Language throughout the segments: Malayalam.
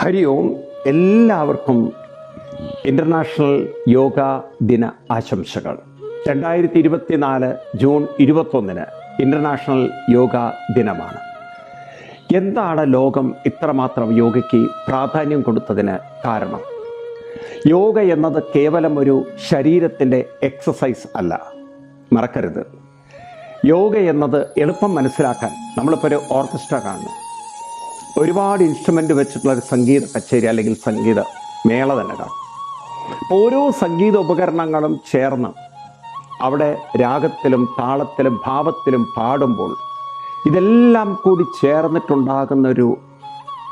ഹരി ഓം എല്ലാവർക്കും ഇന്റർനാഷണൽ യോഗ ദിന ആശംസകൾ. രണ്ടായിരത്തി ഇരുപത്തിനാല് ജൂൺ ഇരുപത്തൊന്നിന് ഇന്റർനാഷണൽ യോഗ ദിനമാണ്. എന്താണ് ലോകം ഇത്രമാത്രം യോഗയ്ക്ക് പ്രാധാന്യം കൊടുത്തതിന് കാരണം? യോഗ എന്നത് കേവലം ഒരു ശരീരത്തിന്റെ എക്സസൈസ് അല്ല. മറക്കരുത്. യോഗ എന്നത് എളുപ്പം മനസ്സിലാക്കാൻ നമ്മളിപ്പോൾ ഒരു ഓർക്കസ്ട്ര കാണുന്നു. ഒരുപാട് ഇൻസ്ട്രുമെന്റ് വെച്ചിട്ടുള്ള ഒരു സംഗീത കച്ചേരി അല്ലെങ്കിൽ സംഗീത മേള തന്നെ കാണും. ഓരോ സംഗീത ഉപകരണങ്ങളും ചേർന്ന് അവിടെ രാഗത്തിലും താളത്തിലും ഭാവത്തിലും പാടുമ്പോൾ ഇതെല്ലാം കൂടി ചേർന്നിട്ടുണ്ടാകുന്ന ഒരു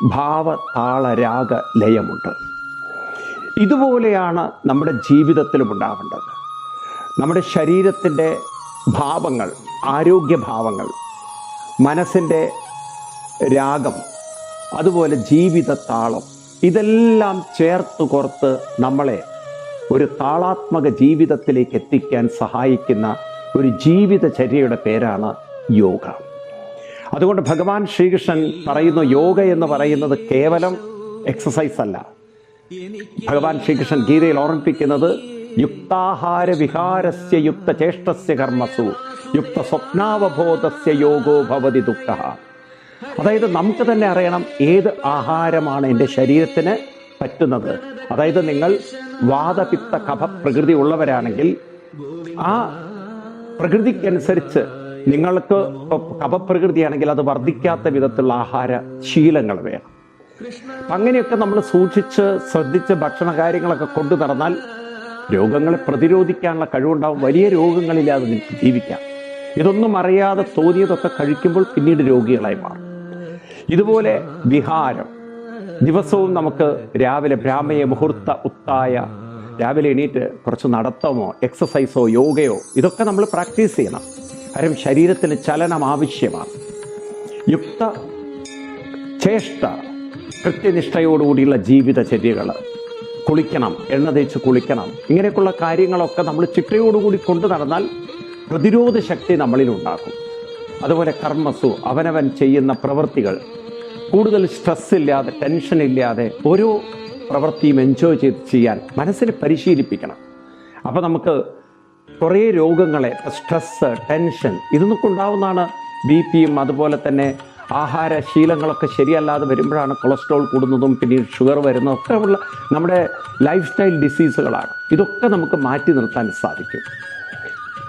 ഭാവ താള രാഗ ലയമുണ്ട്. ഇതുപോലെയാണ് നമ്മുടെ ജീവിതത്തിലും ഉണ്ടാവേണ്ടത്. നമ്മുടെ ശരീരത്തിന്റെ ഭാവങ്ങൾ ആരോഗ്യഭാവങ്ങൾ മനസ്സിന്റെ രാഗം അതുപോലെ ജീവിത താളം ഇതെല്ലാം ചേർത്ത് കോർത്ത് നമ്മളെ ഒരു താളാത്മക ജീവിതത്തിലേക്ക് എത്തിക്കാൻ സഹായിക്കുന്ന ഒരു ജീവിതചര്യയുടെ പേരാണ് യോഗ. അതുകൊണ്ട് ഭഗവാൻ ശ്രീകൃഷ്ണൻ പറയുന്നു യോഗ എന്ന് പറയുന്നത് കേവലം എക്സസൈസ് അല്ല. ഭഗവാൻ ശ്രീകൃഷ്ണൻ ഗീതയിൽ ഓർമ്മിപ്പിക്കുന്നത് യുക്താഹാര വിഹാരസ്യ യുക്ത ചേഷ്ടസ്യ കർമ്മസു യുക്ത സ്വപ്നാവബോധസ്യ യോഗോ ഭവതി ദുഃഖ. അതായത് നമുക്ക് തന്നെ അറിയണം ഏത് ആഹാരമാണ് എന്റെ ശരീരത്തിന് പറ്റുന്നത്. അതായത് നിങ്ങൾ വാദപിത്ത കഫ പ്രകൃതി ഉള്ളവരാണെങ്കിൽ ആ പ്രകൃതിക്കനുസരിച്ച് നിങ്ങൾക്ക് ഇപ്പോൾ കഫപ്രകൃതിയാണെങ്കിൽ അത് വർദ്ധിക്കാത്ത വിധത്തിലുള്ള ആഹാര ശീലങ്ങൾ വേണം. അങ്ങനെയൊക്കെ നമ്മൾ സൂക്ഷിച്ച് ശ്രദ്ധിച്ച് ഭക്ഷണ കാര്യങ്ങളൊക്കെ കൊണ്ടു നടന്നാൽ രോഗങ്ങളെ പ്രതിരോധിക്കാനുള്ള കഴിവുണ്ടാവും. വലിയ രോഗങ്ങളില്ലാതെ ജീവിക്കാം. ഇതൊന്നും അറിയാതെ തോന്നിയതൊക്കെ കഴിക്കുമ്പോൾ പിന്നീട് രോഗികളായി മാറും. ഇതുപോലെ വിഹാരം. ദിവസവും നമുക്ക് രാവിലെ ബ്രാഹ്മയ മുഹൂർത്ത ഉത്തായ രാവിലെ എണീറ്റ് കുറച്ച് നടത്തമോ എക്സസൈസോ യോഗയോ ഇതൊക്കെ നമ്മൾ പ്രാക്ടീസ് ചെയ്യണം. കാര്യം ശരീരത്തിന് ചലനം ആവശ്യമാണ്. യുക്ത ചേഷ്ട കൃത്യനിഷ്ഠയോടുകൂടിയുള്ള ജീവിതചര്യകൾ കുളിക്കണം എണ്ണ തേച്ച് കുളിക്കണം. ഇങ്ങനെയൊക്കെയുള്ള കാര്യങ്ങളൊക്കെ നമ്മൾ ചിട്ടയോടുകൂടി കൊണ്ടു നടന്നാൽ പ്രതിരോധ ശക്തി നമ്മളിൽ ഉണ്ടാക്കും അതുപോലെ കർമ്മസു അവനവൻ ചെയ്യുന്ന പ്രവൃത്തികൾ. കൂടുതൽ സ്ട്രെസ് ഇല്ലാതെ ടെൻഷൻ ഇല്ലാതെ ഓരോ പ്രവൃത്തിയും എൻജോയ് ചെയ്ത് ചെയ്യാൻ മനസ്സിനെ പരിശീലിപ്പിക്കണം. അപ്പോൾ നമുക്ക് കുറേ രോഗങ്ങളെ സ്ട്രെസ് ടെൻഷൻ ഇതൊക്കെ ഉണ്ടാവുന്നതാണ് ബി പിയും അതുപോലെ തന്നെ ആഹാര ശീലങ്ങളൊക്കെ ശരിയല്ലാതെ വരുമ്പോഴാണ് കൊളസ്ട്രോൾ കൂടുന്നതും പിന്നീട് ഷുഗർ വരുന്നതും ഒക്കെ ഉള്ള നമ്മുടെ ലൈഫ് സ്റ്റൈൽ ഡിസീസുകളാണ് ഇതൊക്കെ നമുക്ക് മാറ്റി നിർത്താൻ സാധിക്കും.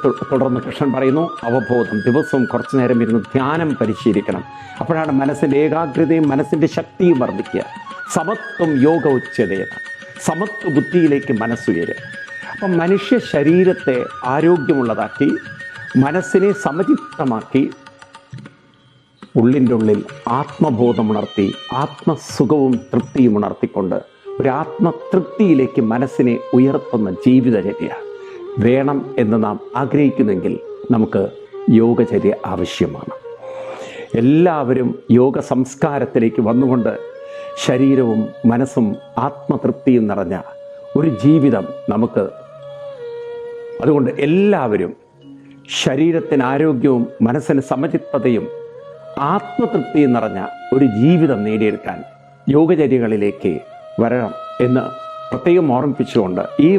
തുടർന്ന് കൃഷ്ണൻ പറയുന്നു അവബോധം ദിവസവും കുറച്ചു നേരം ഇരുന്ന് ധ്യാനം പരിശീലിക്കണം. അപ്പോഴാണ് മനസ്സിന്റെ ഏകാഗ്രതയും മനസ്സിന്റെ ശക്തിയും വർദ്ധിക്കുക. സമത്വം യോഗ ഉച്ചതയാണ് സമത്വ ബുദ്ധിയിലേക്ക് മനസ്സുയരുക. അപ്പം മനുഷ്യ ശരീരത്തെ ആരോഗ്യമുള്ളതാക്കി മനസ്സിനെ സമചിത്തമാക്കി ഉള്ളിന്റെ ഉള്ളിൽ ആത്മബോധമുണർത്തി ആത്മസുഖവും തൃപ്തിയും ഉണർത്തിക്കൊണ്ട് ഒരു ആത്മതൃപ്തിയിലേക്ക് മനസ്സിനെ ഉയർത്തുന്ന ജീവിതചര്യ വേണം എന്ന് നാം ആഗ്രഹിക്കുന്നെങ്കിൽ നമുക്ക് യോഗചര്യ ആവശ്യമാണ്. എല്ലാവരും യോഗ സംസ്കാരത്തിലേക്ക് വന്നുകൊണ്ട് ശരീരവും മനസ്സും ആത്മതൃപ്തിയും നിറഞ്ഞ ഒരു ജീവിതം നമുക്ക് അതുകൊണ്ട് എല്ലാവരും ശരീരത്തിന് ആരോഗ്യവും മനസ്സിന് സമചിത്തതയും ആത്മതൃപ്തിയും നിറഞ്ഞ ഒരു ജീവിതം നേടിയെടുക്കാൻ യോഗചര്യകളിലേക്ക് വരണം എന്ന് പ്രത്യേകം ഓർമ്മിപ്പിച്ചുകൊണ്ട് ഈ